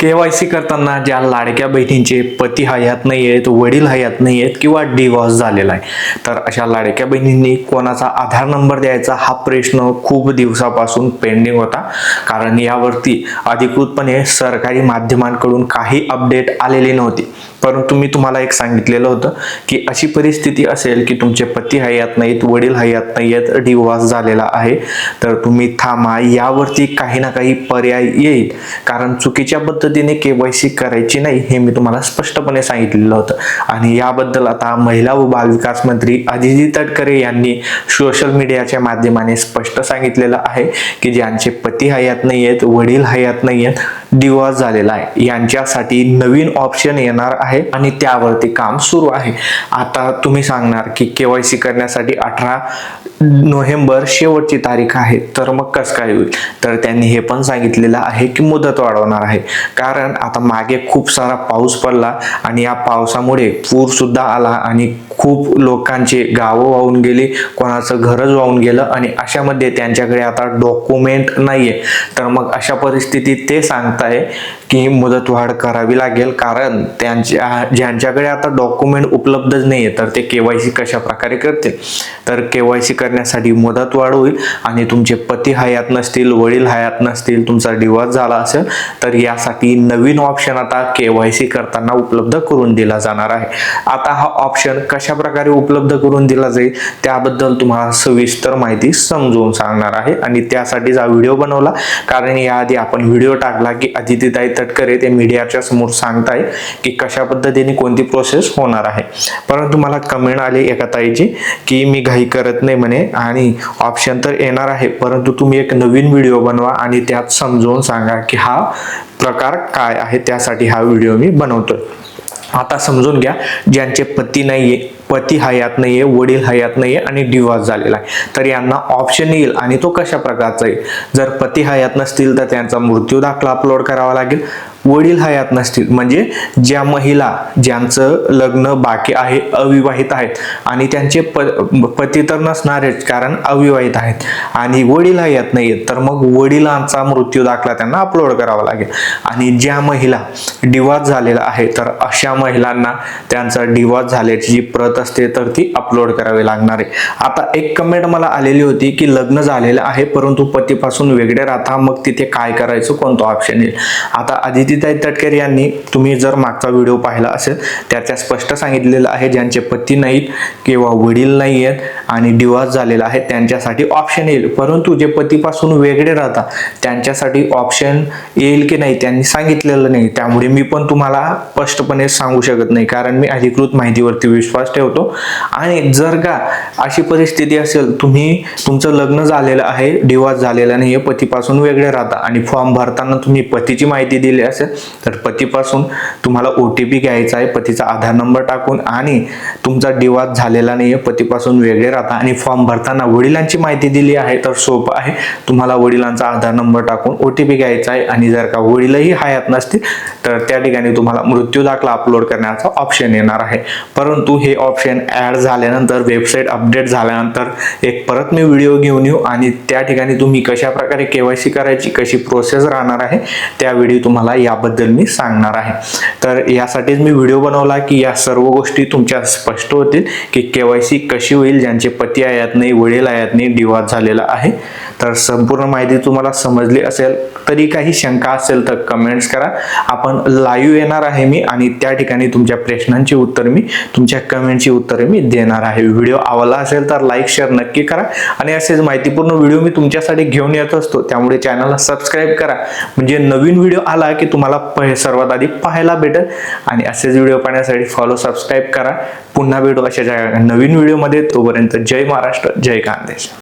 के Y C करताना ज्या लाडक्या बहिणींचे पती हयात नाही आहेत वडील हयात नाही आहेत किंवा डिवॉर्स झालेला आहे तर अशा लाडक्या बहिणींनी कोणाचा आधार नंबर द्यायचा हा प्रश्न खूप दिवसापासून पेंडिंग होता. कारण यावरती अधिकृतपणे सरकारी माध्यमांकडून काही अपडेट आलेली नव्हती. परंतु मी तुम्हाला एक सांगितलेलं होतं की अशी परिस्थिती असेल की तुमचे पती हयात नाहीत वडील हयात नाही आहेत डिवॉर्स झालेला आहे तर तुम्ही थांबा. यावरती काही ना काही पर्याय येईल. कारण चुकीच्या पद्धतीने केवायसी करायची नाही हे मी तुम्हाला स्पष्टपणे सांगितलेलं होतं. आणि याबद्दल आता महिला व बालविकास मंत्री अजिजी तटकरे यांनी सोशल मीडियाच्या माध्यमाने स्पष्ट सांगितलेलं आहे की ज्यांचे पती हयात नाही आहेत वडील हयात नाही आहेत डिवॉर्स झालेला आहे. यांच्यासाठी नवीन ऑप्शन येणार आहे आणि त्यावरती काम सुरू आहे. आता तुम्ही सांगणार की केवायसी करण्यासाठी अठरा नोव्हेंबर शेवटची तारीख आहे. तर मग कसं काय होईल? तर त्यांनी हे पण सांगितलेलं आहे की मुदत वाढवणार आहे. कारण आता मागे खूप सारा पाऊस पडला आणि या पावसामुळे पूर सुद्धा आला आणि खूप लोकांचे गावं वाहून गेली कोणाचं घरच वाहून गेलं आणि अशामध्ये त्यांच्याकडे आता डॉक्युमेंट नाहीये. तर मग अशा परिस्थितीत ते आहे की मुदतवाढ करावी लागेल कारण त्यांच्या ज्यांच्याकडे आता डॉक्युमेंट उपलब्धच आहे तर ते केवायसी कशा प्रकारे करतील? तर केवायसी करण्यासाठी मुदतवाढ होईल आणि तुमचे पती हयात नसतील वडील हयात नसतील तुमचा डिवॉर्स झाला असेल तर यासाठी नवीन ऑप्शन आता केवायसी करताना उपलब्ध करून दिला जाणार आहे. आता हा ऑप्शन कशा प्रकारे उपलब्ध करून दिला जाईल त्याबद्दल तुम्हाला सविस्तर माहिती समजवून सांगणार आहे. आणि त्यासाठीच हा व्हिडिओ बनवला. कारण याआधी आपण व्हिडिओ टाकला की अदितीताई तटकरे ते मीडियाच्या समोर सांगताय की कशा पद्धतीने कोणती प्रोसेस होणार आहे. परंतु मला कमेंट आली एका ताईची की मी घाई करत नाही म्हणे आणि ऑप्शन तर येणार आहे परंतु तुम्ही एक नवीन व्हिडिओ बनवा आणि त्यात समजवून सांगा की हा प्रकार काय आहे त्यासाठी हा व्हिडिओ मी बनवतोय. आता समजून घ्या ज्यांचे पती नाहीये पती हयात नाहीये वडील हयात नाहीये आणि डिवॉर्स झालेला आहे. तर यांना ऑप्शन येईल आणि तो कशा प्रकारचा येईल जर पती हयात नसतील तर त्यांचा मृत्यू दाखला अपलोड करावा लागेल. वडील हयात नसतील. म्हणजे ज्या महिला ज्यांचं लग्न बाकी आहे अविवाहित आहेत आणि त्यांचे प पती तर नसणारेच कारण अविवाहित आहेत आणि वडील हयात नाही आहेत तर मग वडिलांचा मृत्यू दाखला त्यांना अपलोड करावा लागेल. आणि ज्या महिला डिवॉर्स झालेला आहे तर अशा महिलांना त्यांचा डिवॉर्स झाल्याची जी प्रत असते तर ती अपलोड करावे लागणार. आहे आता एक कमेंट मला आलेली होती की लग्न झालेलं आहे परंतु पतीपासून वेगळे राहता मग तिथे काय करायचं कोणतं ऑप्शन येईल? आता आदितीताई तटकर यांनी तुम्ही जर मागचा व्हिडिओ पाहिला असेल त्याच्या स्पष्ट सांगितलेलं आहे ज्यांचे पती नाहीत किंवा वडील नाही आहेत आणि डिवॉर्स झालेला आहे त्यांच्यासाठी ऑप्शन येईल. परंतु जे पतीपासून वेगळे राहतात त्यांच्यासाठी ऑप्शन येईल की नाही त्यांनी सांगितलेलं नाही. त्यामुळे मी पण तुम्हाला स्पष्टपणे सांगू शकत नाही कारण मी अधिकृत माहितीवरती विश्वास ठेवतो. आणि जर का अशी परिस्थिती असेल तुम्ही तुमचं लग्न झालेलं आहे डिवॉर्स झालेला नाही पतीपासून वेगळे राहता आणि फॉर्म भरताना तुम्ही पतीची माहिती दिली असेल तर पतीपासून तुम्हाला ओ टी पी घ्यायचा आहे पतीचा आधार नंबर टाकून आणि तुमचा डिवॉर्स झालेला नाही आहे पतीपासून वेगळे राहता आणि फॉर्म भरताना वडिलांची माहिती दिली आहे तर सोपं आहे. तुम्हाला वडिलांचा आधार नंबर टाकून ओ टी पी घ्यायचा आहे आणि जर का वडीलही हयात नसतील तर त्या ठिकाणी तुम्हाला मृत्यू दाखला अपलोड करण्याचा ऑप्शन येणार आहे. परंतु हे ऑप्शन ऍड झाल्यानंतर वेबसाईट अपडेट झाल्यानंतर एक परत मी व्हिडिओ घेऊन येऊ आणि त्या ठिकाणी तुम्ही कशा प्रकारे केवायसी करायची कशी प्रोसेस राहणार आहे त्या व्हिडिओ तुम्हाला याबद्दल मी सांगणार आहे. तर यासाठीच मी व्हिडिओ बनवला की या सर्व गोष्टी तुमच्या स्पष्ट होतील की केवायसी कशी होईल ज्यांचे पती आयात नाही वडील आयात नाही डिवॉर्स झालेला आहे. तर संपूर्ण माहिती तुम्हाला समजली असेल तरी काही शंका असेल तर कमेंट्स करा. आपण लाईव्ह येणार आहे मी आणि त्या ठिकाणी तुमच्या प्रश्नांची उत्तर मी तुमच्या कमेंटची उत्तरे मी देणार आहे. व्हिडिओ आवडला असेल तर लाईक शेअर नक्की करा आणि असेच माहितीपूर्ण व्हिडिओ मी तुमच्यासाठी घेऊन येत असतो. त्यामुळे चॅनलला सबस्क्राईब करा. म्हणजे नवीन व्हिडिओ आला की तुम्हाला सर्वात आधी पाहायला भेटेल आणि असेच व्हिडिओ पाहण्यासाठी फॉलो सबस्क्राईब करा. पुन्हा भेटू अशा ज्या- नवीन व्हिडिओमध्ये तोपर्यंत जय महाराष्ट्र जय खानदेश